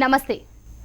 నమస్తే.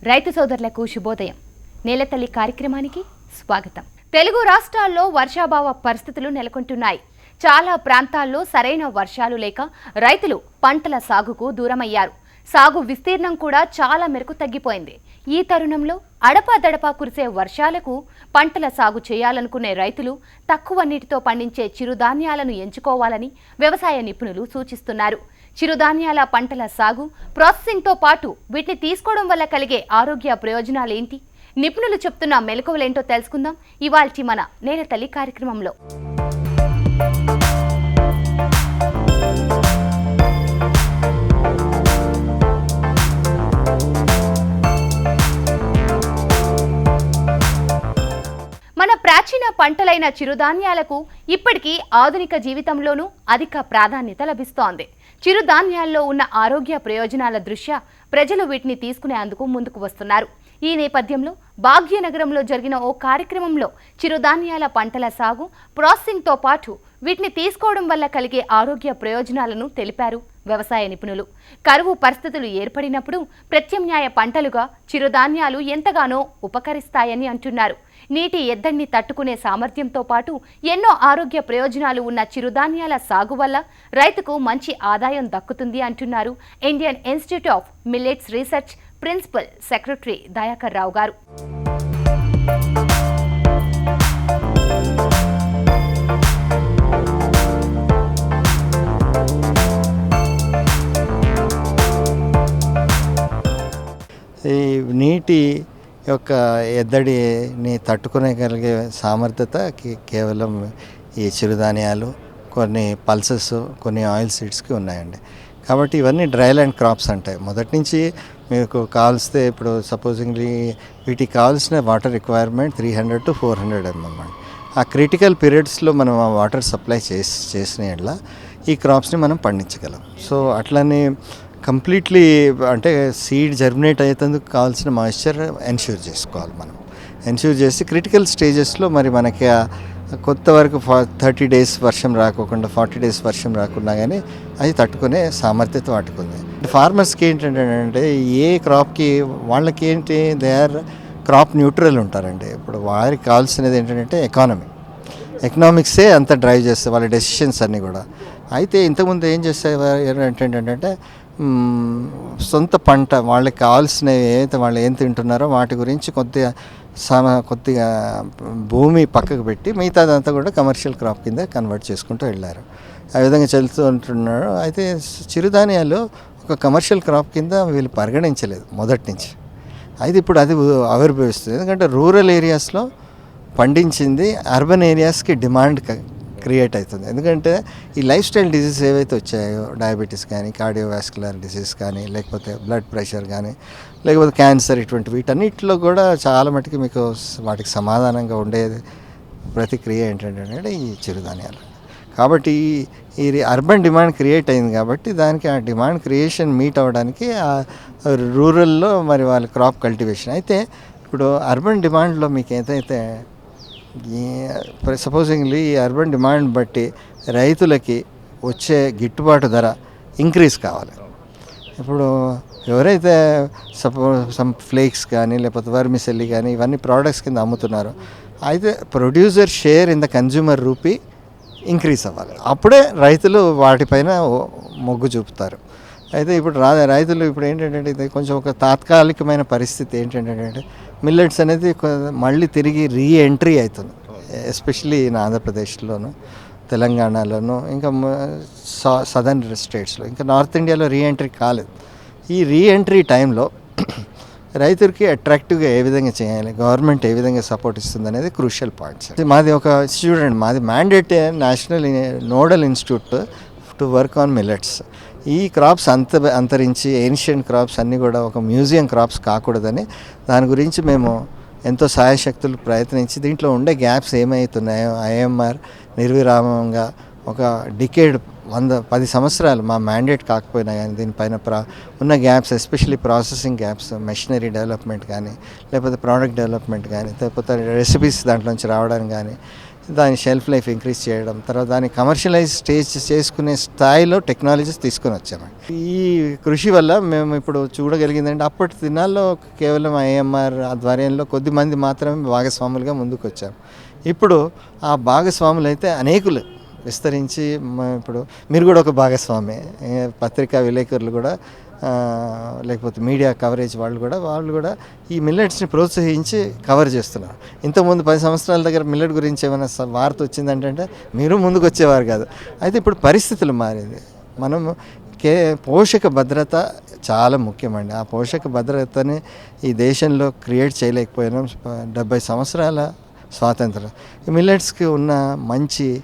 రైతు సోదరులకు శుభోదయం. నేలతల్లి కార్యక్రమానికి స్వాగతం. తెలుగు రాష్ట్రాల్లో వర్షాభావ పరిస్థితులు నెలకొంటున్నాయి. చాలా ప్రాంతాల్లో సరైన వర్షాలు లేక రైతులు పంటల సాగుకు దూరమయ్యారు. సాగు విస్తీర్ణం కూడా చాలా మేరకు తగ్గిపోయింది. ఈ తరుణంలో అడపాదడపా కురిసే వర్షాలకు పంటల సాగు చేయాలనుకునే రైతులు తక్కువ నీటితో పండించే చిరుధాన్యాలను ఎంచుకోవాలని వ్యవసాయ నిపుణులు సూచిస్తున్నారు. చిరుధాన్యాల పంటల సాగు ప్రాసెసింగ్తో పాటు వీటిని తీసుకోవడం వల్ల కలిగే ఆరోగ్య ప్రయోజనాలేంటి? నిపుణులు చెప్తున్న మెలకువలేంటో తెలుసుకుందాం. ఇవాల్టి మన నేలతల్లి కార్యక్రమంలో. మన ప్రాచీన పంటలైన చిరుధాన్యాలకు ఇప్పటికీ ఆధునిక జీవితంలోనూ అధిక ప్రాధాన్యత లభిస్తోంది. చిరుధాన్యాల్లో ఉన్న ఆరోగ్య ప్రయోజనాల దృష్ట్యా ప్రజలు వీటిని తీసుకునేందుకు ముందుకు వస్తున్నారు. ఈ నేపథ్యంలో భాగ్యనగరంలో జరిగిన ఓ కార్యక్రమంలో చిరుధాన్యాల పంటల సాగు ప్రాసెసింగ్తో పాటు వీటిని తీసుకోవడం వల్ల కలిగే ఆరోగ్య ప్రయోజనాలను తెలిపారు వ్యవసాయ నిపుణులు. కరువు పరిస్థితులు ఏర్పడినప్పుడు ప్రత్యామ్నాయ పంటలుగా చిరుధాన్యాలు ఎంతగానో ఉపకరిస్తాయని అంటున్నారు. నీటి ఎద్దడిని తట్టుకునే సామర్థ్యంతో పాటు ఎన్నో ఆరోగ్య ప్రయోజనాలు ఉన్న చిరుధాన్యాల సాగు వల్ల రైతుకు మంచి ఆదాయం దక్కుతుంది అంటున్నారు Indian Institute of Millets Research principal secretary Dayakar Rao garu. ఈ నీటి యొక్క ఎద్దడిని తట్టుకునేగలిగే సామర్థ్యత కేవలం ఈ చిరుధాన్యాలు కొన్ని పల్సెస్ కొన్ని ఆయిల్ సీడ్స్కి ఉన్నాయండి. కాబట్టి ఇవన్నీ డ్రై ల్యాండ్ క్రాప్స్ అంటాయి. మొదటి నుంచి మీకు కావాల్స్తే ఇప్పుడు సపోజింగ్లీ వీటికి కావాల్సిన water requirement three hundred to four hundred mm అండి. ఆ క్రిటికల్ పీరియడ్స్లో మనం ఆ వాటర్ సప్లై చేసి చేసిన ఈ క్రాప్స్ని మనం పండించగలం. సో అట్లనే కంప్లీట్లీ అంటే సీడ్ జర్మినేట్ అయ్యేందుకు కావాల్సిన మాయిశ్చర్ ఎన్ష్యూర్ చేసుకోవాలి మనం. ఎన్ష్యూర్ చేసి క్రిటికల్ స్టేజెస్లో మరి మనకి కొత్త వరకు ఫా థర్టీ డేస్ వర్షం రాకోకుండా ఫార్టీ డేస్ వర్షం రాకుండా కానీ అది తట్టుకునే సామర్థ్యత వాటికుంది. ఫార్మర్స్కి ఏంటంటే ఏ క్రాప్కి వాళ్ళకి ఏంటి దే ఆర్ క్రాప్ న్యూట్రల్ ఉంటారండి. ఇప్పుడు వారికి కావాల్సినది ఏంటంటే ఎకానమీ. ఎకనామిక్సే అంత డ్రైవ్ చేస్తే వాళ్ళ డెసిషన్స్ అన్నీ కూడా. అయితే ఇంతకుముందు ఏం చేసేవారు ఏంటంటే సొంత పంట వాళ్ళకి కావాల్సినవి ఏదైతే వాళ్ళు ఏం తింటున్నారో వాటి గురించి కొద్దిగా సమ కొద్దిగా భూమి పక్కకు పెట్టి మిగతాదంతా కూడా కమర్షియల్ క్రాప్ కింద కన్వర్ట్ చేసుకుంటూ వెళ్ళారు. ఆ విధంగా చెల్లుతూ ఉంటున్నారు. అయితే చిరుధాన్యాలు ఒక కమర్షియల్ క్రాప్ కింద వీళ్ళు పరిగణించలేదు మొదటి నుంచి. అయితే ఇప్పుడు అది ఆవిర్భవిస్తుంది. ఎందుకంటే రూరల్ ఏరియాస్లో పండించింది అర్బన్ ఏరియాస్కి డిమాండ్ క్రియేట్ అవుతుంది. ఎందుకంటే ఈ లైఫ్ స్టైల్ డిసీజ్ ఏవైతే వచ్చాయో డయాబెటీస్ కానీ కార్డియోవాస్కులర్ డిసీజ్ కానీ లేకపోతే బ్లడ్ ప్రెషర్ కానీ లేకపోతే క్యాన్సర్ ఇటువంటి వీటన్నిటిలో కూడా చాలా మటుకు మీకు వాటికి సమాధానంగా ఉండేది ప్రతిక్రియ ఏంటంటే ఈ చిరుధాన్యాలు. కాబట్టి ఇది ఈ అర్బన్ డిమాండ్ క్రియేట్ అయింది కాబట్టి దానికి ఆ డిమాండ్ క్రియేషన్ మీట్ అవ్వడానికి ఆ రూరల్లో మరి వాళ్ళ క్రాప్ కల్టివేషన్ అయితే ఇప్పుడు అర్బన్ డిమాండ్లో మీకు ఏదైతే సపోజింగ్లీ ఈ అర్బన్ డిమాండ్ బట్టి రైతులకి వచ్చే గిట్టుబాటు ధర ఇంక్రీజ్ కావాలి. ఇప్పుడు ఎవరైతే సపో సమ్ ఫ్లేక్స్ కానీ లేకపోతే వర్మిసెల్లి కానీ ఇవన్నీ ప్రోడక్ట్స్ కింద అమ్ముతున్నారో అయితే producer share in the consumer rupee increase అవ్వాలి. అప్పుడే రైతులు వాటిపైన మొగ్గు చూపుతారు. అయితే ఇప్పుడు రా రైతులు ఇప్పుడు ఏంటంటే కొంచెం ఒక తాత్కాలికమైన పరిస్థితి ఏంటంటే మిల్లెట్స్ అనేది మళ్ళీ తిరిగి రీ ఎంట్రీ అవుతుంది. ఎస్పెషలీ ఇన్ ఆంధ్రప్రదేశ్లోను తెలంగాణలోను ఇంకా సదర్న్ స్టేట్స్లో ఇంకా నార్త్ ఇండియాలో రీ ఎంట్రీ కాలేదు. ఈ రీ ఎంట్రీ టైంలో రైతులకి అట్రాక్టివ్గా ఏ విధంగా చేయాలి గవర్నమెంట్ ఏ విధంగా సపోర్ట్ ఇస్తుంది అనేది క్రూషియల్ పాయింట్స్ మాది ఒక స్టూడెంట్ మాది mandate national nodal institute to work on millets ఈ క్రాప్స్ అంత అంతరించి ఏన్షియంట్ క్రాప్స్ అన్నీ కూడా ఒక మ్యూజియం క్రాప్స్ కాకూడదని దాని గురించి మేము ఎంతో సాయశక్తులు ప్రయత్నించి దీంట్లో ఉండే గ్యాప్స్ ఏమవుతున్నాయో ఐఎంఆర్ నిర్విరామంగా ఒక డికేడ్ వంద పది సంవత్సరాలు మా మ్యాండేట్ కాకపోయినా కానీ దీనిపైన ప్రా ఉన్న gaps especially processing gaps machinery development కానీ లేకపోతే ప్రోడక్ట్ డెవలప్మెంట్ కానీ లేకపోతే రెసిపీస్ దాంట్లో నుంచి రావడానికి కానీ దాని షెల్ఫ్ లైఫ్ ఇంక్రీజ్ చేయడం తర్వాత దాన్ని కమర్షియలైజ్ స్టేజ్ చేసుకునే స్థాయిలో టెక్నాలజీస్ తీసుకొని వచ్చాము ఈ కృషి వల్ల మేము ఇప్పుడు చూడగలిగిందంటే అప్పటి దినాల్లో కేవలం ఐఎంఆర్ ఆధ్వర్యంలో కొద్ది మంది మాత్రమే భాగస్వాములుగా ముందుకు వచ్చాము ఇప్పుడు ఆ భాగస్వాములు అయితే అనేకులు విస్తరించి ఇప్పుడు మీరు కూడా ఒక భాగస్వామి పత్రికా విలేకరులు కూడా లేకపోతే మీడియా కవరేజ్ వాళ్ళు కూడా వాళ్ళు కూడా ఈ మిల్లెట్స్ని ప్రోత్సహించి కవర్ చేస్తున్నారు. ఇంతకుముందు పది సంవత్సరాల దగ్గర మిల్లెట్ గురించి ఏమైనా వార్త వచ్చిందంటే మీరు ముందుకు వచ్చేవారు కాదు. అయితే ఇప్పుడు పరిస్థితులు మారింది. మనం కే పోషక భద్రత చాలా ముఖ్యమండి. ఆ పోషక భద్రతని ఈ దేశంలో క్రియేట్ చేయలేకపోయినాం. డెబ్బై సంవత్సరాల స్వాతంత్రం. ఈ మిల్లెట్స్కి ఉన్న మంచి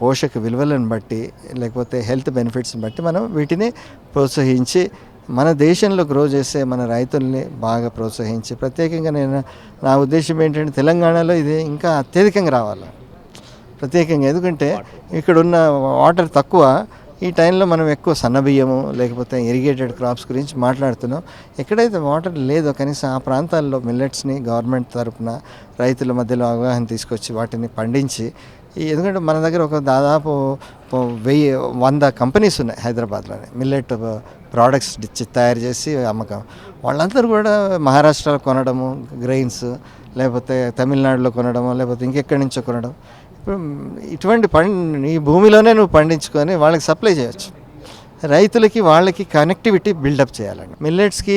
పోషక విలువలను బట్టి లేకపోతే హెల్త్ బెనిఫిట్స్ని బట్టి మనం వీటిని ప్రోత్సహించి మన దేశంలో గ్రో చేసే మన రైతుల్ని బాగా ప్రోత్సహించి ప్రత్యేకంగా నేను నా ఉద్దేశం ఏంటంటే తెలంగాణలో ఇది ఇంకా అత్యధికంగా రావాలి. ప్రత్యేకంగా ఎందుకంటే ఇక్కడ ఉన్న వాటర్ తక్కువ. ఈ టైంలో మనం ఎక్కువ సన్నబియ్యము లేకపోతే ఇరిగేటెడ్ క్రాప్స్ గురించి మాట్లాడుతున్నాం. ఎక్కడైతే వాటర్ లేదో కనీసం ఆ ప్రాంతాల్లో మిల్లెట్స్ని గవర్నమెంట్ తరపున రైతుల మధ్యలో అవగాహన తీసుకొచ్చి వాటిని పండించి ఎందుకంటే మన దగ్గర ఒక దాదాపు వెయ్యి వంద కంపెనీస్ ఉన్నాయి హైదరాబాద్లోనే. మిల్లెట్ ప్రోడక్ట్స్ తయారు చేసి అమ్మకం. వాళ్ళందరూ కూడా మహారాష్ట్రలో కొనడము గ్రెయిన్స్ లేకపోతే తమిళనాడులో కొనడము లేకపోతే ఇంకెక్కడి నుంచో కొనడం. ఇప్పుడు ఇటువంటి పండి ఈ భూమిలోనే నువ్వు పండించుకొని వాళ్ళకి సప్లై చేయొచ్చు. రైతులకి వాళ్ళకి కనెక్టివిటీ బిల్డప్ చేయాలండి. మిల్లెట్స్కి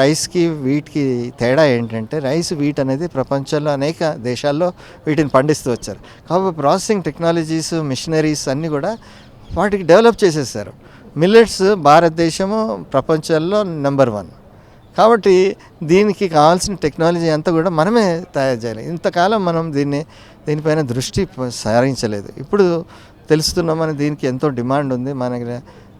రైస్కి వీటికి తేడా ఏంటంటే రైస్ వీట్ అనేది ప్రపంచంలో అనేక దేశాల్లో వీటిని పండిస్తూ వచ్చారు. కాబట్టి ప్రాసెసింగ్ టెక్నాలజీస్ మిషనరీస్ అన్నీ కూడా వాటికి డెవలప్ చేసేసారు. మిల్లెట్స్ భారతదేశము ప్రపంచంలో నెంబర్ వన్ కాబట్టి దీనికి కావాల్సిన టెక్నాలజీ అంతా కూడా మనమే తయారు చేయాలి. ఇంతకాలం మనం దీన్ని దీనిపైన దృష్టి సారించలేదు. ఇప్పుడు తెలుస్తున్నాం మన దీనికి ఎంతో డిమాండ్ ఉంది. మనకి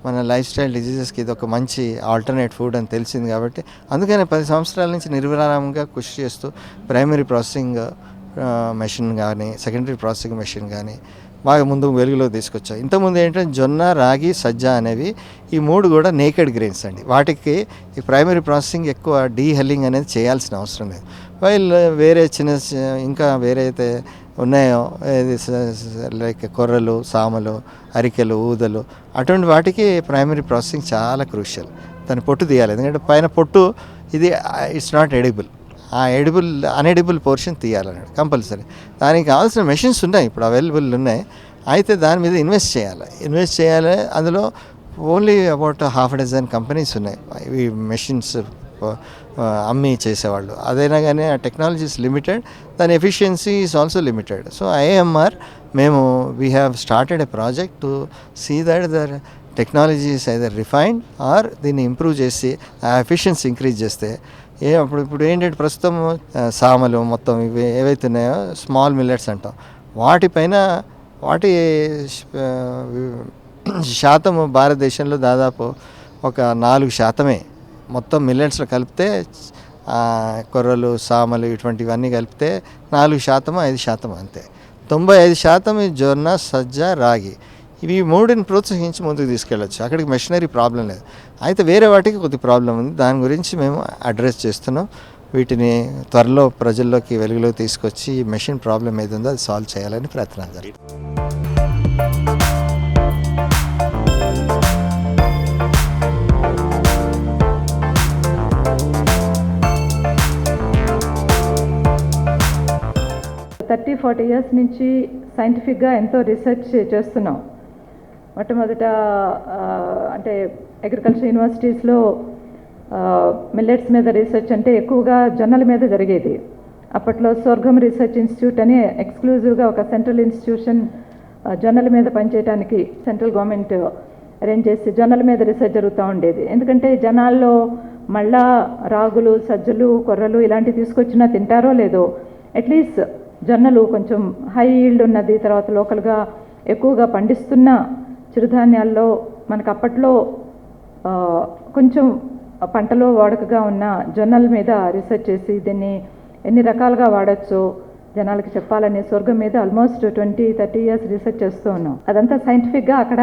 మన లైఫ్ స్టైల్ డిజీజెస్కి ఇది ఒక మంచి ఆల్టర్నేట్ ఫుడ్ అని తెలిసింది కాబట్టి అందుకనే పది సంవత్సరాల నుంచి నిర్విరామంగా కృషి చేస్తూ ప్రైమరీ ప్రాసెసింగ్ మెషిన్ కానీ సెకండరీ ప్రాసెసింగ్ మెషిన్ కానీ బాగా ముందు వెలుగులో తీసుకొచ్చాం ఇంతకుముందు ఏంటంటే జొన్న రాగి సజ్జ అనేవి ఈ మూడు కూడా నేకెడ్ గ్రెయిన్స్ అండి. వాటికి ఈ ప్రైమరీ ప్రాసెసింగ్ ఎక్కువ డీహెల్లింగ్ అనేది చేయాల్సిన అవసరం లేదు. వైల్ వేరే చిన్న ఇంకా వేరే అయితే ఉన్నాయో ఏది లైక్ కొర్రలు సామలు అరికెలు ఊదలు అటువంటి వాటికి ప్రైమరీ ప్రాసెసింగ్ చాలా క్రూషియల్ దాని పొట్టు తీయాలి. ఎందుకంటే పైన పొట్టు ఇది ఇట్స్ నాట్ ఎడిబుల్ ఆ ఎడిబుల్ అన్ఎడిబుల్ పోర్షన్ తీయాలన్నాడు కంపల్సరీ దానికి కావాల్సిన మెషిన్స్ ఉన్నాయి ఇప్పుడు అవైలబుల్ ఉన్నాయి. అయితే దాని మీద ఇన్వెస్ట్ చేయాలి. ఇన్వెస్ట్ చేయాలి అందులో only about half dozen companies ఉన్నాయి. ఈ మెషిన్స్ అమ్మి చేసేవాళ్ళు. అదైనా కానీ ఆ టెక్నాలజీస్ లిమిటెడ్ దాని efficiency is also limited so IMR మేము we have started a project to see that their technologies either refined or దీన్ని ఇంప్రూవ్ చేసి ఆ ఎఫిషియన్సీ ఇంక్రీజ్ చేస్తే ఏ అప్పుడు ఇప్పుడు ఏంటంటే ప్రస్తుతం సామలు మొత్తం ఇవి ఏవైతే ఉన్నాయో స్మాల్ మిల్లెట్స్ అంటాం. వాటిపైన వాటి శాతం శాతము భారతదేశంలో దాదాపు ఒక నాలుగు శాతమే. మొత్తం మిల్లెట్స్లో కలిపితే కొర్రలు సామలు ఇటువంటివన్నీ కలిపితే నాలుగు శాతం ఐదు శాతం అంతే. తొంభై ఐదు శాతం ఈ జొన్న సజ్జ రాగి. ఇవి మూడుని ప్రోత్సహించి ముందుకు తీసుకెళ్ళచ్చు. అక్కడికి మెషినరీ ప్రాబ్లం లేదు. అయితే వేరే వాటికి కొద్ది ప్రాబ్లం ఉంది. దాని గురించి మేము అడ్రస్ చేస్తున్నాం. వీటిని త్వరలో ప్రజల్లోకి వెలుగులోకి తీసుకొచ్చి ఈ మెషిన్ ప్రాబ్లం ఏది ఉందో అది సాల్వ్ చేయాలని ప్రయత్నం జరుగుతుంది. థర్టీ ఫార్టీ ఇయర్స్ నుంచి సైంటిఫిక్గా ఎంతో రీసెర్చ్ చేస్తున్నాం. మొట్టమొదట అంటే అగ్రికల్చర్ యూనివర్సిటీస్లో మిల్లెట్స్ మీద రీసెర్చ్ అంటే ఎక్కువగా జొన్నల మీద జరిగేది. అప్పట్లో స్వర్గం రీసెర్చ్ ఇన్స్టిట్యూట్ అని ఎక్స్క్లూజివ్గా ఒక సెంట్రల్ ఇన్స్టిట్యూషన్ జొన్నల మీద పనిచేయడానికి సెంట్రల్ గవర్నమెంట్ అరేంజ్ చేసి జొన్నల మీద రీసెర్చ్ జరుగుతూ ఉండేది. ఎందుకంటే జనాల్లో మళ్ళా రాగులు సజ్జలు కొర్రలు ఇలాంటివి తీసుకొచ్చినా తింటారో లేదో అట్లీస్ట్ జొన్నలు కొంచెం హై ఈల్డ్ ఉన్నది తర్వాత లోకల్గా ఎక్కువగా పండిస్తున్న చిరుధాన్యాల్లో మనకు అప్పట్లో కొంచెం పంటలో వాడకగా ఉన్న జొన్నల మీద రీసెర్చ్ చేసి దీన్ని ఎన్ని రకాలుగా వాడచ్చో జనాలకి చెప్పాలనే స్వర్గం మీద almost twenty thirty years research చేస్తూ ఉన్నాం. అదంతా సైంటిఫిక్గా అక్కడ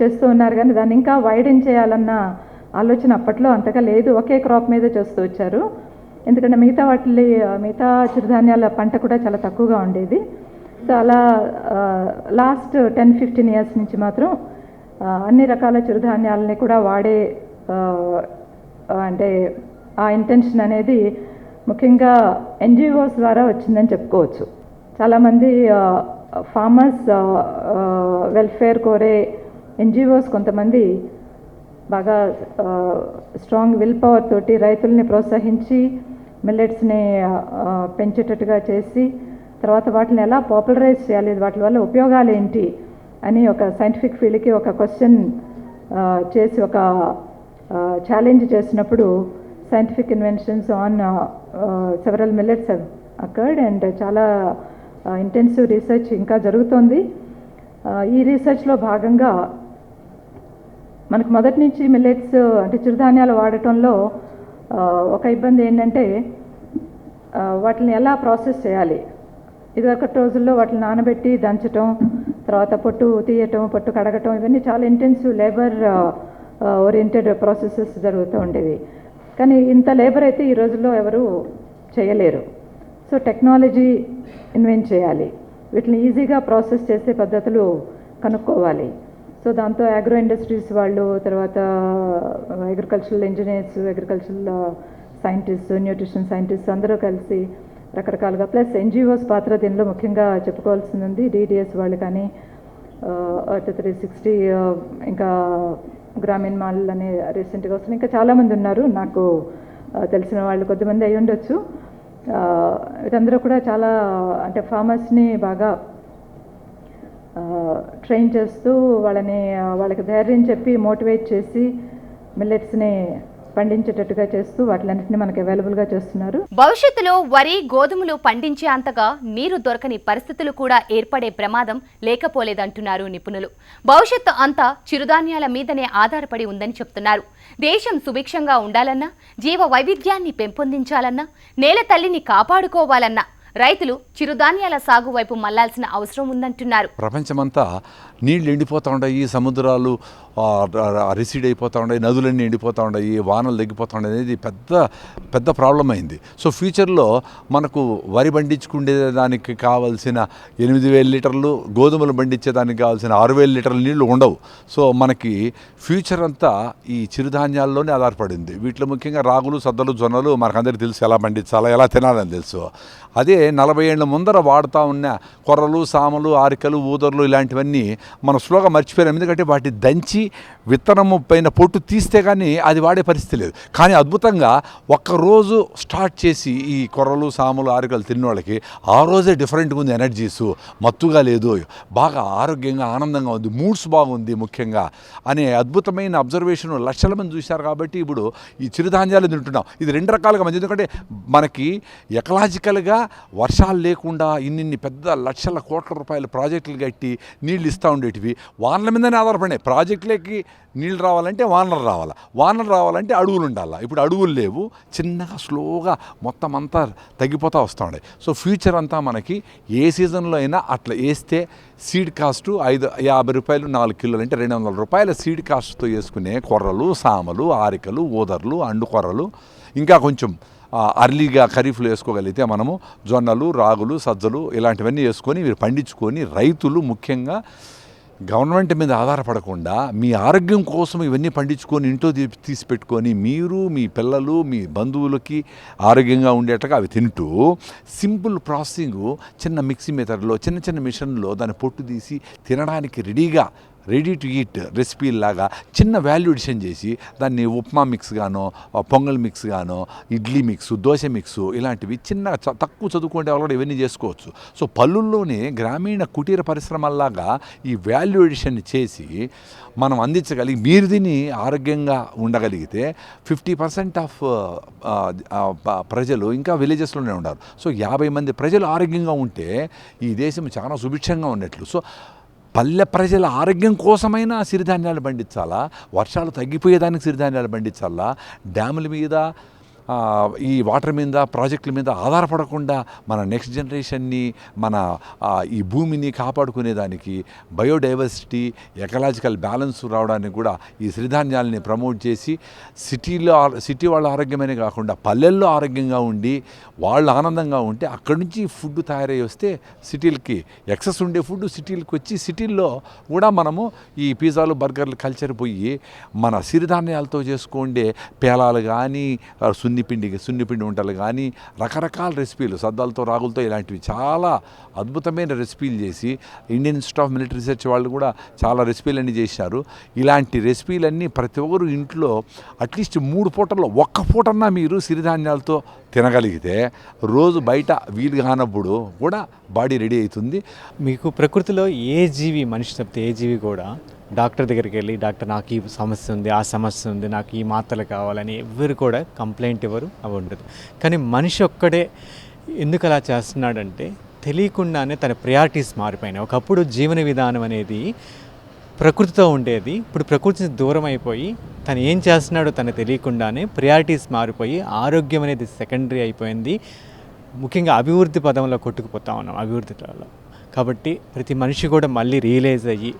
చేస్తూ ఉన్నారు. కానీ దాన్ని ఇంకా వైడెన్ చేయాలన్న ఆలోచన అప్పట్లో అంతగా లేదు. ఒకే క్రాప్ మీద చేస్తూ వచ్చారు. ఎందుకంటే మిగతా వాటి మిగతా చిరుధాన్యాల పంట కూడా చాలా తక్కువగా ఉండేది. సో అలా లాస్ట్ టెన్ ఫిఫ్టీన్ ఇయర్స్ నుంచి మాత్రం అన్ని రకాల చిరుధాన్యాలని కూడా వాడే అంటే ఆ ఇంటెన్షన్ అనేది ముఖ్యంగా ఎన్జిఓస్ ద్వారా వచ్చిందని చెప్పుకోవచ్చు. చాలామంది ఫార్మర్స్ వెల్ఫేర్ కోరే ఎన్జిఓస్ కొంతమంది బాగా స్ట్రాంగ్ విల్ పవర్ తోటి రైతుల్ని ప్రోత్సహించి మిల్లెట్స్ని పెంచేటట్టుగా చేసి తర్వాత వాటిని ఎలా పాపులరైజ్ చేయాలి వాటి వల్ల ఉపయోగాలు ఏంటి అని ఒక సైంటిఫిక్ ఫీల్డ్కి ఒక క్వశ్చన్ చేసి ఒక ఛాలెంజ్ చేసినప్పుడు scientific inventions on several millets accord and చాలా ఇంటెన్సివ్ రీసెర్చ్ ఇంకా జరుగుతోంది. ఈ రీసెర్చ్లో భాగంగా మనకు మొదటి నుంచి మిల్లెట్స్ అంటే చిరుధాన్యాలు వాడటంలో ఒక ఇబ్బంది ఏంటంటే వాటిని ఎలా ప్రాసెస్ చేయాలి? ఇదివరకటి రోజుల్లో వాటిని నానబెట్టి దంచటం తర్వాత పొట్టు తీయటం పొట్టు కడగటం ఇవన్నీ చాలా ఇంటెన్సివ్ లేబర్ ఓరియంటెడ్ ప్రాసెసెస్ జరుగుతూ ఉండేవి. కానీ ఇంత లేబర్ అయితే ఈ రోజుల్లో ఎవరు చేయలేరు. సో టెక్నాలజీ ఇన్వెంట్ చేయాలి. వీటిని ఈజీగా ప్రాసెస్ చేసే పద్ధతులు కనుక్కోవాలి. సో దాంతో అగ్రో ఇండస్ట్రీస్ వాళ్ళు తర్వాత agricultural engineers agricultural scientist nutrition scientist అందరూ కలిసి రకరకాలుగా ప్లస్ ఎన్జిఓస్ పాత్ర దీనిలో ముఖ్యంగా చెప్పుకోవాల్సింది ఉంది. డిడిఎస్ వాళ్ళు కానీ అర్త్ త్రీ సిక్స్టీ ఇంకా గ్రామీణ్ మాల్ అనే రీసెంట్గా వస్తుంది ఇంకా చాలామంది ఉన్నారు. నాకు uh, తెలిసిన వాళ్ళు కొద్దిమంది అయి ఉండొచ్చు. ఆ, వీరందరూ కూడా చాలా అంటే ఫార్మర్స్ని బాగా ట్రైన్ చేస్తూ వాళ్ళని వాళ్ళకి ధైర్యం చెప్పి మోటివేట్ చేసి మిల్లెట్స్ని పండించేటట్టుగా చేస్తూ వాటిలన్నింటినీ మనకి అవైలబుల్గా చేస్తున్నారు. భవిష్యత్తులో వరి గోధుమలు పండించే అంతగా నీరు దొరకని పరిస్థితులు కూడా ఏర్పడే ప్రమాదం లేకపోలేదంటున్నారు నిపుణులు. భవిష్యత్తు అంతా చిరుధాన్యాల మీదనే ఆధారపడి ఉందని చెప్తున్నారు. దేశం సుభిక్షంగా ఉండాలన్నా జీవ వైవిధ్యాన్ని పెంపొందించాలన్నా నేల తల్లిని కాపాడుకోవాలన్నా రైతులు చిరుధాన్యాల సాగు వైపు మళ్ళాల్సిన అవసరం ఉందంటున్నారు. ప్రపంచమంతా నీళ్ళు ఎండిపోతూ ఉన్నాయి సముద్రాలు రిసీడ్ అయిపోతూ ఉన్నాయి నదులన్నీ ఎండిపోతూ ఉన్నాయి వానలు తగ్గిపోతూ ఉన్నాయి అనేది పెద్ద పెద్ద ప్రాబ్లం అయింది. సో ఫ్యూచర్లో మనకు వరి పండించుకునే దానికి కావాల్సిన ఎనిమిది వేల లీటర్లు గోధుమలు పండించేదానికి కావాల్సిన ఆరు వేల లీటర్ల నీళ్ళు ఉండవు. సో మనకి ఫ్యూచర్ అంతా ఈ చిరుధాన్యాల్లోనే ఆధారపడింది. వీటిలో ముఖ్యంగా రాగులు సద్దలు జొన్నలు మనకందరికీ తెలుసు ఎలా పండించాలా ఎలా తినాలని తెలుసు. అదే నలభై ఏళ్ళ ముందర వాడుతూ ఉన్న కొర్రలు సామలు ఆరికలు ఊదర్లు ఇలాంటివన్నీ మనం స్లోగా మర్చిపోయాం. ఎందుకంటే వాటి దంచి విత్తనము పైన పొట్టు తీస్తే కానీ అది వాడే పరిస్థితి లేదు. కానీ అద్భుతంగా ఒక్కరోజు స్టార్ట్ చేసి ఈ కొర్రలు సాములు ఆరికలు తిన్న వాళ్ళకి ఆ రోజే డిఫరెంట్గా ఉంది ఎనర్జీస్. మత్తుగా లేదు. బాగా ఆరోగ్యంగా ఆనందంగా ఉంది. మూడ్స్ బాగుంది ముఖ్యంగా అనే అద్భుతమైన అబ్జర్వేషన్ లక్షల మంది చూశారు కాబట్టి ఇప్పుడు ఈ చిరుధాన్యాలు తింటున్నాం. ఇది రెండు రకాలుగా మంచి ఎందుకంటే మనకి ఎకలాజికల్గా వర్షాలు లేకుండా ఇన్నిన్ని పెద్ద లక్షల కోట్ల రూపాయల ప్రాజెక్టులు కట్టి నీళ్ళు ఇస్తూ ఉండేటివి. వానల మీదనే ఆధారపడినాయి. ప్రాజెక్టులకి నీళ్ళు రావాలంటే వానలు రావాలి? వానలు రావాలంటే అడవులు ఉండాలి? ఇప్పుడు అడవులు లేవు. చిన్నగా స్లోగా మొత్తం అంతా తగ్గిపోతూ వస్తూ ఉండే సో ఫ్యూచర్ అంతా మనకి ఏ సీజన్లో అయినా అట్లా వేస్తే సీడ్ కాస్ట్ ఐదు యాభై రూపాయలు నాలుగు కిలోలు అంటే రెండు వందల రూపాయల సీడ్ కాస్ట్తో వేసుకునే కొర్రలు సామలు ఆరికలు ఊదర్లు అండు కొర్రలు ఇంకా కొంచెం అర్లీగా ఖరీఫ్లో వేసుకోగలిగితే మనము జొన్నలు రాగులు సజ్జలు ఇలాంటివన్నీ వేసుకొని మీరు పండించుకొని రైతులు ముఖ్యంగా గవర్నమెంట్ మీద ఆధారపడకుండా మీ ఆరోగ్యం కోసం ఇవన్నీ పండించుకొని ఇంట్లో తీసి పెట్టుకొని మీరు మీ పిల్లలు మీ బంధువులకి ఆరోగ్యంగా ఉండేటట్టుగా అవి తింటూ సింపుల్ ప్రాసెసింగ్ చిన్న మిక్సీ మెథడ్లో చిన్న చిన్న మిషన్లో దాన్ని పొట్టు తీసి తినడానికి రెడీగా రెడీ టు ఈట్ రెసిపీ లాగా చిన్న వాల్యూ ఎడిషన్ చేసి దాన్ని ఉప్మా మిక్స్ గానో పొంగల్ మిక్స్ గానో ఇడ్లీ మిక్స్ దోశ మిక్స్ ఇలాంటివి చిన్న చ- తక్కువ చదువుకునే వాళ్ళు కూడా ఇవన్నీ చేసుకోవచ్చు. సో పల్లెల్లోనే గ్రామీణ కుటీర పరిశ్రమల్లాగా ఈ వాల్యూ ఎడిషన్ చేసి మనం అందించగలిగి మీరు దీన్ని ఆరోగ్యంగా ఉండగలిగితే ఫిఫ్టీ పర్సెంట్ ఆఫ్ ప్రజలు ఇంకా విలేజెస్లోనే ఉన్నారు. సో యాభై మంది ప్రజలు ఆరోగ్యంగా ఉంటే ఈ దేశం చాలా సుభిక్షంగా ఉన్నట్లు. సో పల్లె ప్రజల ఆరోగ్యం కోసమైనా సిరిధాన్యాలు పండించాలా? వర్షాలు తగ్గిపోయేదానికి సిరిధాన్యాలు పండించాలా? డ్యాముల మీద ఈ వాటర్ మీద ప్రాజెక్టుల మీద ఆధారపడకుండా మన నెక్స్ట్ జనరేషన్ని మన ఈ భూమిని కాపాడుకునేదానికి బయోడైవర్సిటీ ఎకలాజికల్ బ్యాలెన్స్ రావడానికి కూడా ఈ సిరిధాన్యాలని ప్రమోట్ చేసి సిటీలో సిటీ వాళ్ళ ఆరోగ్యమనే కాకుండా పల్లెల్లో ఆరోగ్యంగా ఉండి వాళ్ళు ఆనందంగా ఉంటే అక్కడి నుంచి ఫుడ్ తయారై వస్తే సిటీలకి ఎక్సెస్ ఉండే ఫుడ్ సిటీలకు వచ్చి సిటీల్లో కూడా మనము ఈ పిజ్జాలు బర్గర్లు కల్చర్ పోయి మన సిరిధాన్యాలతో చేసుకుండే పేలాలు కానీ సున్నిపిండి సున్నిపిండి వంటలు కానీ రకరకాల రెసిపీలు సద్దాలతో రాగులతో ఇలాంటివి చాలా అద్భుతమైన రెసిపీలు చేసి Indian Institute of Military Research వాళ్ళు కూడా చాలా రెసిపీలన్నీ చేశారు ఇలాంటి రెసిపీలన్నీ ప్రతి ఒక్కరు ఇంట్లో అట్లీస్ట్ మూడు పూటల్లో ఒక్క పూటన్నా మీరు సిరిధాన్యాలతో తినగలిగితే రోజు బయట వీలు కానప్పుడు కూడా బాడీ రెడీ అవుతుంది. మీకు ప్రకృతిలో ఏ జీవి మనిషి తప్పితే ఏ జీవి కూడా డాక్టర్ దగ్గరికి వెళ్ళి డాక్టర్ నాకు ఈ సమస్య ఉంది ఆ సమస్య ఉంది నాకు ఈ మాత్రలు కావాలని ఎవరు కూడా కంప్లైంట్ ఇవ్వరు అవి ఉండదు. కానీ మనిషి ఒక్కడే ఎందుకు అలా చేస్తున్నాడంటే తెలియకుండానే తన ప్రయారిటీస్ మారిపోయినాయి. ఒకప్పుడు జీవన విధానం అనేది ప్రకృతితో ఉండేది ఇప్పుడు ప్రకృతి దూరం అయిపోయి తను ఏం చేస్తున్నాడో తను తెలియకుండానే ప్రయారిటీస్ మారిపోయి ఆరోగ్యం అనేది సెకండరీ అయిపోయింది. ముఖ్యంగా అభివృద్ధి పదంలో కొట్టుకుపోతా ఉన్నాం అభివృద్ధిలో కాబట్టి ప్రతి మనిషి కూడా మళ్ళీ రియలైజ్ అయ్యి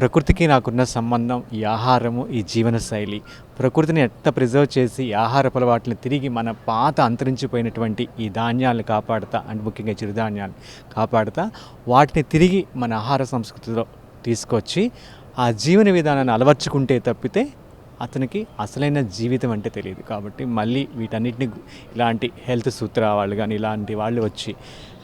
ప్రకృతికి నాకున్న సంబంధం ఈ ఆహారము ఈ జీవనశైలి. ప్రకృతిని ఎంత ప్రిజర్వ్ చేసి ఈ ఆహారపు అలవాట్లను తిరిగి మన పాత అంతరించిపోయినటువంటి ఈ ధాన్యాలను కాపాడుతా అండ్ ముఖ్యంగా చిరుధాన్యాలు కాపాడుతా వాటిని తిరిగి మన ఆహార సంస్కృతిలో తీసుకొచ్చి ఆ జీవన విధానాన్ని అలవర్చుకుంటే తప్పితే అతనికి అసలైన జీవితం అంటే తెలియదు. కాబట్టి మళ్ళీ వీటన్నిటిని ఇలాంటి హెల్త్ సూత్ర వాళ్ళు కానీ ఇలాంటి వాళ్ళు వచ్చి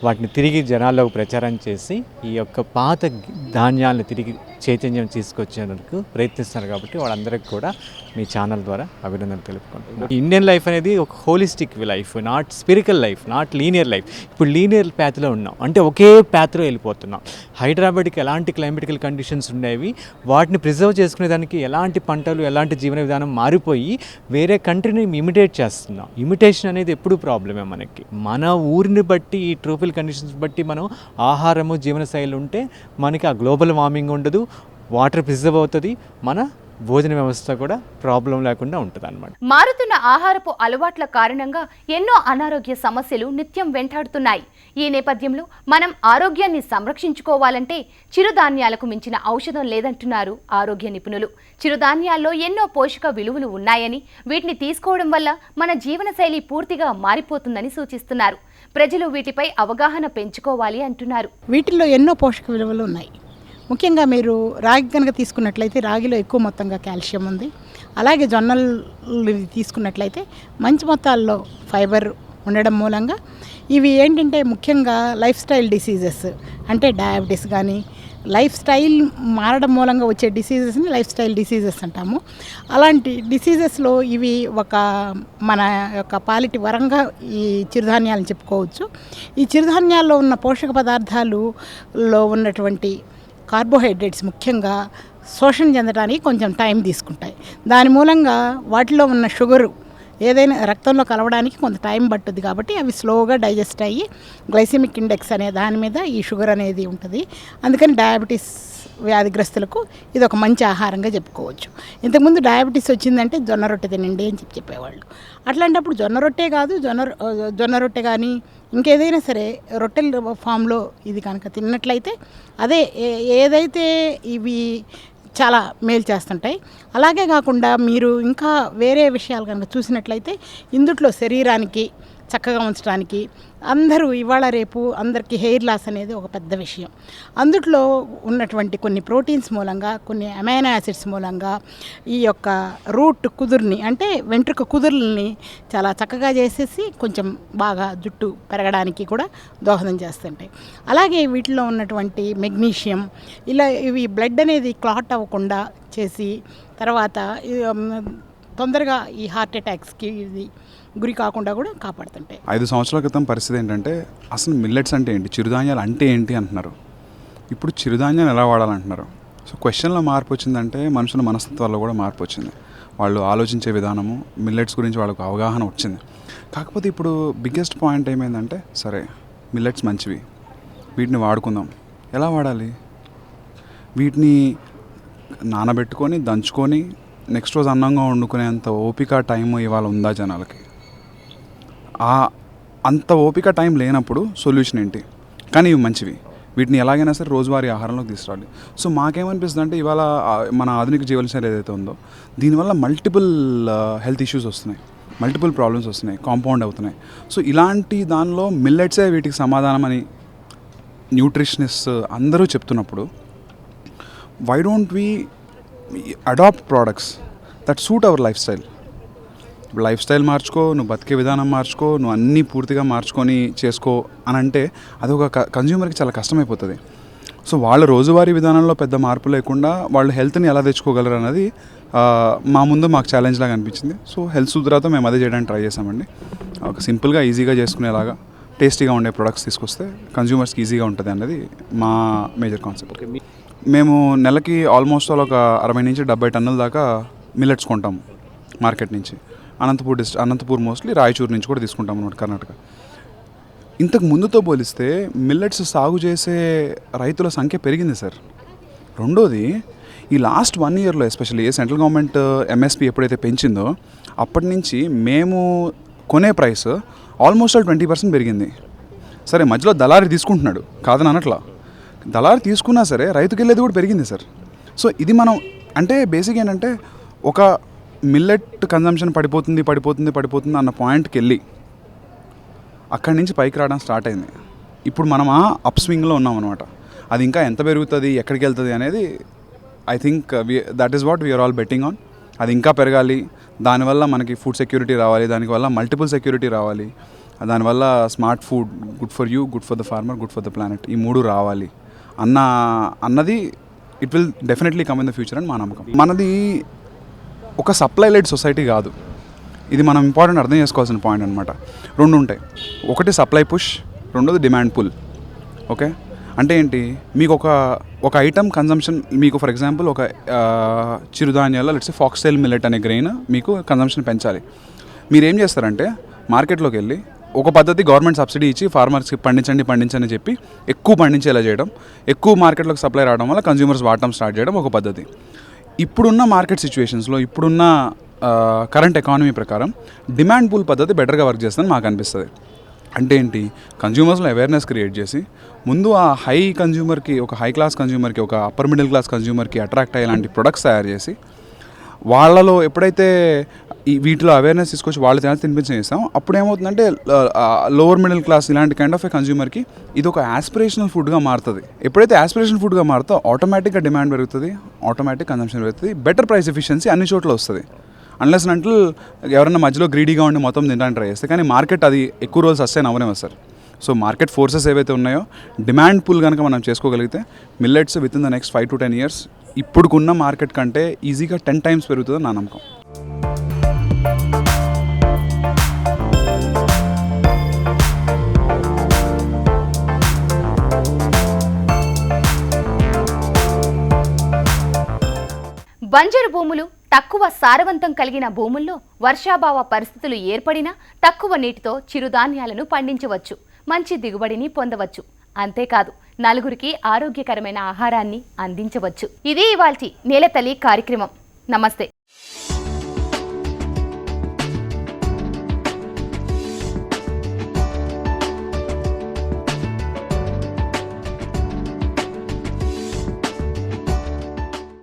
వాటిని తిరిగి జనాల్లోకి ప్రచారం చేసి ఈ యొక్క పాత ధాన్యాలను తిరిగి చైతన్యం తీసుకొచ్చేందుకు ప్రయత్నిస్తున్నారు కాబట్టి వాళ్ళందరికీ కూడా మీ ఛానల్ ద్వారా అభినందనలు తెలుపుకుంటున్నాను. ఇండియన్ లైఫ్ అనేది ఒక holistic life not spiritual life not linear life. ఇప్పుడు లీనియర్ ప్యాత్లో ఉన్నాం. అంటే ఒకే ప్యాత్లో వెళ్ళిపోతున్నాం. హైదరాబాద్కి ఎలాంటి క్లైమేటికల్ కండిషన్స్ ఉండేవి? వాటిని ప్రిజర్వ్ చేసుకునే దానికి ఎలాంటి పంటలు ఎలాంటి జీవన విధానం మారిపోయి వేరే కంట్రీని ఇమిటేట్ చేస్తున్నాం. ఇమిటేషన్ అనేది ఎప్పుడు ప్రాబ్లమే మనకి. మన ఊరిని బట్టి ఈ ట్రోపిల్ కండిషన్స్ బట్టి మనం ఆహారము జీవనశైలి ఉంటే మనకి ఆ గ్లోబల్ వార్మింగ్ ఉండదు వాటర్ ప్రిజర్వ్ అవుతుంది మన భోజన వ్యవస్థ కూడా ప్రాబ్లం లేకుండా ఉంటుంది అనమాట మారుతున్న ఆహారపు అలవాట్ల కారణంగా ఎన్నో అనారోగ్య సమస్యలు నిత్యం వెంటాడుతున్నాయి. ఈ నేపథ్యంలో మనం ఆరోగ్యాన్ని సంరక్షించుకోవాలంటే చిరుధాన్యాలకు మించిన ఔషధం లేదంటున్నారు ఆరోగ్య నిపుణులు. చిరుధాన్యాల్లో ఎన్నో పోషక విలువలు ఉన్నాయని వీటిని తీసుకోవడం వల్ల మన జీవనశైలి పూర్తిగా మారిపోతుందని సూచిస్తున్నారు. ప్రజలు వీటిపై అవగాహన పెంచుకోవాలి అంటున్నారు. వీటిల్లో ఎన్నో పోషక విలువలు ఉన్నాయి. ముఖ్యంగా మీరు రాగి కనుక తీసుకున్నట్లయితే రాగిలో ఎక్కువ మొత్తంగా కాల్షియం ఉంది. అలాగే జొన్నలు తీసుకున్నట్లయితే మంచి మొత్తాల్లో ఫైబర్ ఉండడం మూలంగా ఇవి ఏంటంటే ముఖ్యంగా లైఫ్ స్టైల్ డిసీజెస్ అంటే డయాబెటీస్ కానీ లైఫ్ స్టైల్ మారడం మూలంగా వచ్చే డిసీజెస్ని లైఫ్ స్టైల్ డిసీజెస్ అంటాము. అలాంటి డిసీజెస్లో ఇవి ఒక మన యొక్క పాలిటి వరంగా ఈ చిరుధాన్యాలను చెప్పుకోవచ్చు. ఈ చిరుధాన్యాల్లో ఉన్న పోషక పదార్థాలులో ఉన్నటువంటి కార్బోహైడ్రేట్స్ ముఖ్యంగా శోషణ చెందడానికి కొంచెం టైం తీసుకుంటాయి. దాని మూలంగా వాటిలో ఉన్న షుగరు ఏదైనా రక్తంలో కలవడానికి కొంత టైం పట్టుద్ది కాబట్టి అవి స్లోగా డైజెస్ట్ అయ్యి గ్లైసెమిక్ ఇండెక్స్ అనే దాని మీద ఈ షుగర్ అనేది ఉంటుంది. అందుకని డయాబెటీస్ వ్యాధిగ్రస్తులకు ఇది ఒక మంచి ఆహారంగా చెప్పుకోవచ్చు. ఇంతకుముందు డయాబెటీస్ వచ్చిందంటే జొన్న రొట్టె తినండి అని చెప్పి చెప్పేవాళ్ళు. అట్లాంటప్పుడు జొన్న రొట్టె కాదు జొన్న రొ- జొన్న రొట్టె కానీ ఇంకేదైనా సరే రొట్టెల ఫామ్లో ఇది కనుక తిన్నట్లయితే అదే ఏ- ఏదైతే ఇవి చాలా మేలు చేస్తుంటాయి. అలాగే కాకుండా మీరు ఇంకా వేరే విషయాలు కనుక చూసినట్లయితే ఇందుట్లో శరీరానికి చక్కగా ఉంచడానికి. అందరూ ఇవాళ రేపు అందరికీ హెయిర్ లాస్ అనేది ఒక పెద్ద విషయం. అందుట్లో ఉన్నటువంటి కొన్ని ప్రోటీన్స్ మూలంగా కొన్ని అమైనో యాసిడ్స్ మూలంగా ఈ యొక్క రూట్ కుదురుని అంటే వెంట్రుక కుదురుల్ని చాలా చక్కగా చేసేసి కొంచెం బాగా జుట్టు పెరగడానికి కూడా దోహదం చేస్తుంటాయి. అలాగే వీటిలో ఉన్నటువంటి మెగ్నీషియం ఇలా ఇవి బ్లడ్ అనేది క్లాట్ అవ్వకుండా చేసి తర్వాత తొందరగా ఈ హార్ట్ అటాక్స్కి ఇది గురి కాకుండా కూడా కాపాడుతుంటాయి. ఐదు సంవత్సరాల క్రితం పరిస్థితి ఏంటంటే అసలు మిల్లెట్స్ అంటే ఏంటి? చిరుధాన్యాలు అంటే ఏంటి అంటున్నారు. ఇప్పుడు చిరుధాన్యాలు ఎలా వాడాలంటున్నారు. సో క్వశ్చన్లో మార్పు వచ్చిందంటే మనుషుల మనస్తత్వాల్లో కూడా మార్పు వచ్చింది. వాళ్ళు ఆలోచించే విధానము మిల్లెట్స్ గురించి వాళ్ళకు అవగాహన వచ్చింది. కాకపోతే ఇప్పుడు బిగ్గెస్ట్ పాయింట్ ఏమైందంటే సరే మిల్లెట్స్ మంచివి. వీటిని వాడుకుందాం. ఎలా వాడాలి? వీటిని నానబెట్టుకొని దంచుకొని నెక్స్ట్ రోజు అన్నంగా వండుకునేంత ఓపిక టైం ఇవాళ ఉందా జనాలకి? అంత ఓపిక టైం లేనప్పుడు సొల్యూషన్ ఏంటి? కానీ ఇవి మంచివి. వీటిని ఎలాగైనా సరే రోజువారీ ఆహారంలోకి తీసుకురావాలి. సో మాకేమనిపిస్తుంది అంటే ఇవాళ మన ఆధునిక జీవనశైలి ఏదైతే ఉందో దీనివల్ల మల్టిపుల్ హెల్త్ ఇష్యూస్ వస్తున్నాయి. మల్టిపుల్ ప్రాబ్లమ్స్ వస్తున్నాయి. కాంపౌండ్ అవుతున్నాయి. సో ఇలాంటి దానిలో మిల్లెట్సే వీటికి సమాధానం అని న్యూట్రిషనిస్ట్ అందరూ చెప్తున్నప్పుడు why don't we adopt products that suit our lifestyle lifestyle మార్చుకో నువ్వు బతికే విధానం మార్చుకో నువ్వు అన్నీ పూర్తిగా మార్చుకొని చేసుకో అని అంటే అది ఒక కన్జ్యూమర్కి చాలా కష్టమైపోతుంది. సో వాళ్ళ రోజువారీ విధానంలో పెద్ద మార్పు లేకుండా వాళ్ళు హెల్త్ని ఎలా తెచ్చుకోగలరు అన్నది మా ముందు మాకు ఛాలెంజ్ లాగా అనిపించింది. సో హెల్త్ సూత్రాతో మేము అదే చేయడానికి ట్రై చేసామండి ఒక సింపుల్గా ఈజీగా చేసుకునేలాగా టేస్టీగా ఉండే ప్రొడక్ట్స్ తీసుకొస్తే కన్జ్యూమర్స్కి ఈజీగా ఉంటుంది అన్నది మా మేజర్ కాన్సెప్ట్ మేము నెలకి ఆల్మోస్ట్ ఆల్ ఒక అరవై నుంచి డెబ్బై టన్నుల దాకా మిల్లెట్స్ కొంటాము మార్కెట్ నుంచి. అనంతపూర్ డిస్ట్రిక్ట్ అనంతపూర్ మోస్ట్లీ రాయచూరు నుంచి కూడా తీసుకుంటాం అనమాట కర్ణాటక. ఇంతకు ముందుతో పోలిస్తే మిల్లెట్స్ సాగు చేసే రైతుల సంఖ్య పెరిగింది సార్. రెండోది ఈ లాస్ట్ వన్ ఇయర్లో ఎస్పెషల్లీ సెంట్రల్ గవర్నమెంట్ ఎంఎస్పి ఎప్పుడైతే పెంచిందో అప్పటి నుంచి మేము కొనే price almost all twenty percent పెరిగింది. సరే మధ్యలో దళారి తీసుకుంటున్నాడు. కాదని అనట్లా. దళారి తీసుకున్నా సరే రైతుకి వెళ్ళేది కూడా పెరిగింది సార్. సో ఇది మనం అంటే బేసిక్ ఏంటంటే ఒక మిల్లెట్ కన్జంప్షన్ పడిపోతుంది పడిపోతుంది పడిపోతుంది అన్న పాయింట్కి వెళ్ళి అక్కడి నుంచి పైకి రావడం స్టార్ట్ అయింది. ఇప్పుడు మనం ఆ అప్ స్వింగ్లో ఉన్నాం అనమాట అది ఇంకా ఎంత పెరుగుతుంది ఎక్కడికి వెళ్తుంది అనేది I think that is what we're all betting on అది ఇంకా పెరగాలి. దానివల్ల మనకి ఫుడ్ సెక్యూరిటీ రావాలి దానివల్ల మల్టిపుల్ సెక్యూరిటీ రావాలి. దానివల్ల smart food good for you good for the farmer good for the planet ఈ మూడు రావాలి అన్న అన్నది it will definitely come in the future అని మా నమ్మకం. మనది ఒక సప్లై లైట్ సొసైటీ కాదు. ఇది మనం ఇంపార్టెంట్ అర్థం చేసుకోవాల్సిన పాయింట్ అనమాట రెండు ఉంటాయి. ఒకటి సప్లై పుష్ రెండోది డిమాండ్ పుల్ ఓకే అంటే ఏంటి? మీకు ఒక ఒక ఐటమ్ కన్జంప్షన్ మీకు ఫర్ ఎగ్జాంపుల్ ఒక ఆ, చిరుధాన్యాల లెట్స్ ఫాక్స్టైల్ మిల్లెట్ అనే గ్రెయిన్ మీకు కన్జంప్షన్ పెంచాలి. మీరు ఏం చేస్తారంటే మార్కెట్లోకి వెళ్ళి ఒక పద్ధతి గవర్నమెంట్ సబ్సిడీ ఇచ్చి ఫార్మర్స్కి పండించండి పండించండి చెప్పి ఎక్కువ పండించేలా చేయడం ఎక్కువ మార్కెట్లోకి సప్లై రావడం వల్ల కన్జ్యూమర్స్ వాడటం స్టార్ట్ చేయడం ఒక పద్ధతి. ఇప్పుడున్న మార్కెట్ సిచ్యువేషన్స్లో ఇప్పుడున్న కరెంట్ ఎకానమీ ప్రకారం డిమాండ్ పూల్ పద్ధతి బెటర్గా వర్క్ చేస్తుందని మాకు అనిపిస్తుంది. అంటే ఏంటి? కన్జ్యూమర్స్లో అవేర్నెస్ క్రియేట్ చేసి ముందు ఆ హై కన్జ్యూమర్కి ఒక హై క్లాస్ కన్జ్యూమర్కి ఒక అప్పర్ మిడిల్ క్లాస్ కన్జ్యూమర్కి అట్రాక్ట్ అయ్యేలాంటి ప్రొడక్ట్స్ తయారు చేసి వాళ్ళలో ఎప్పుడైతే ఈ వీటిలో అవేర్నెస్ తీసుకొచ్చి వాళ్ళు తినాలి తినిపించేస్తాం అప్పుడు ఏమవుతుందంటే లోవర్ మిడిల్ క్లాస్ ఇలాంటి కైండ్ ఆఫ్ ఏ కన్జ్యూమర్కి ఇది ఒక ఆస్పిరేషనల్ ఫుడ్గా మారుతుంది. ఎప్పుడైతే ఆస్పిరేషనల్ ఫుడ్గా మారుతో ఆటోమేటిక్గా డిమాండ్ పెరుగుతుంది ఆటోమేటిక్ కన్జంప్షన్ పెరుగుతుంది బెటర్ ప్రైస్ ఎఫిషియన్సీ అన్ని చోట్ల వస్తుంది. అన్లెస్ అంటే ఎవరైనా మధ్యలో గ్రీడీగా ఉండి మొత్తం తినడానికి ట్రై చేస్తే కానీ మార్కెట్ అది ఎక్కువ రోజులు సస్టైన్ అవ్వనేమో సార్. సో మార్కెట్ ఫోర్సెస్ ఏవైతే ఉన్నాయో డిమాండ్ పుల్ కనుక మనం చేసుకోగలిగితే millets within the next five to ten years ఇప్పుడుకున్న market కంటే ఈజీగా టెన్ టైమ్స్ పెరుగుతుందని నా నమ్మకం. బంజరు భూములు తక్కువ సారవంతం కలిగిన భూముల్లో వర్షాభావ పరిస్థితులు ఏర్పడినా తక్కువ నీటితో చిరుధాన్యాలను పండించవచ్చు మంచి దిగుబడిని పొందవచ్చు. అంతేకాదు నలుగురికి ఆరోగ్యకరమైన ఆహారాన్ని అందించవచ్చు. ఇది ఇవాల్టి నేలతల్లి కార్యక్రమం. నమస్తే.